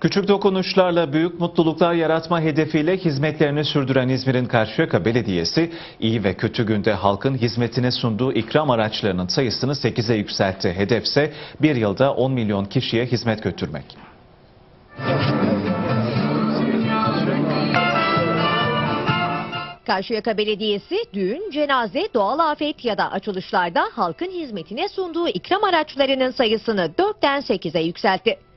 Küçük dokunuşlarla büyük mutluluklar yaratma hedefiyle hizmetlerini sürdüren İzmir'in Karşıyaka Belediyesi, iyi ve kötü günde halkın hizmetine sunduğu ikram araçlarının sayısını 8'e yükseltti. Hedefse bir yılda 10 milyon kişiye hizmet götürmek. Karşıyaka Belediyesi düğün, cenaze, doğal afet ya da açılışlarda halkın hizmetine sunduğu ikram araçlarının sayısını 4'ten 8'e yükseltti.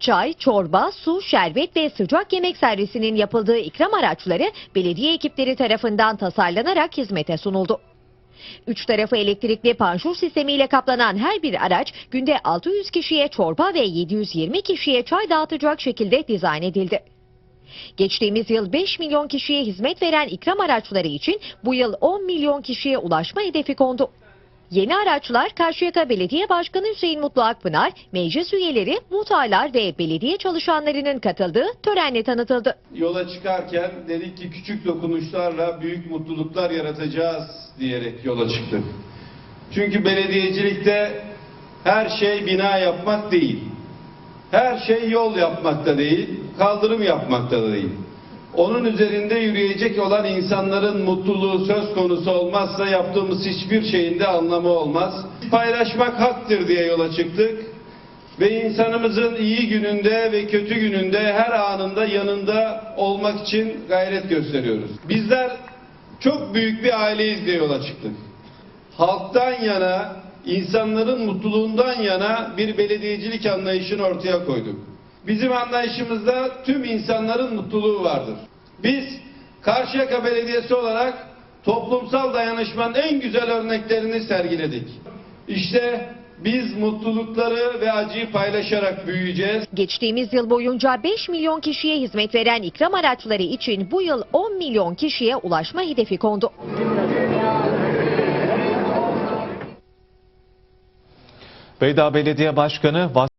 Çay, çorba, su, şerbet ve sıcak yemek servisinin yapıldığı ikram araçları belediye ekipleri tarafından tasarlanarak hizmete sunuldu. Üç tarafı elektrikli panjur sistemiyle kaplanan her bir araç günde 600 kişiye çorba ve 720 kişiye çay dağıtacak şekilde dizayn edildi. Geçtiğimiz yıl 5 milyon kişiye hizmet veren ikram araçları için bu yıl 10 milyon kişiye ulaşma hedefi kondu. Yeni araçlar Karşıyaka Belediye Başkanı Hüseyin Mutlu Akpınar, meclis üyeleri, muhtarlar ve belediye çalışanlarının katıldığı törenle tanıtıldı. yola çıkarken dedik ki küçük dokunuşlarla büyük mutluluklar yaratacağız diyerek yola çıktık. Çünkü belediyecilikte her şey bina yapmak değil. Her şey yol yapmak da değil, kaldırım yapmak da değil. Onun üzerinde yürüyecek olan insanların mutluluğu söz konusu olmazsa yaptığımız hiçbir şeyin de anlamı olmaz. Paylaşmak haktır diye yola çıktık ve insanımızın iyi gününde ve kötü gününde her anında yanında olmak için gayret gösteriyoruz. Bizler çok büyük bir aileyiz diye yola çıktık. Halktan yana, insanların mutluluğundan yana bir belediyecilik anlayışını ortaya koyduk. Bizim anlayışımızda tüm insanların mutluluğu vardır. Biz Karşıyaka Belediyesi olarak toplumsal dayanışmanın en güzel örneklerini sergiledik. İşte biz mutlulukları ve acıyı paylaşarak büyüyeceğiz. Geçtiğimiz yıl boyunca 5 milyon kişiye hizmet veren ikram araçları için bu yıl 10 milyon kişiye ulaşma hedefi kondu. Beyda Belediye Başkanı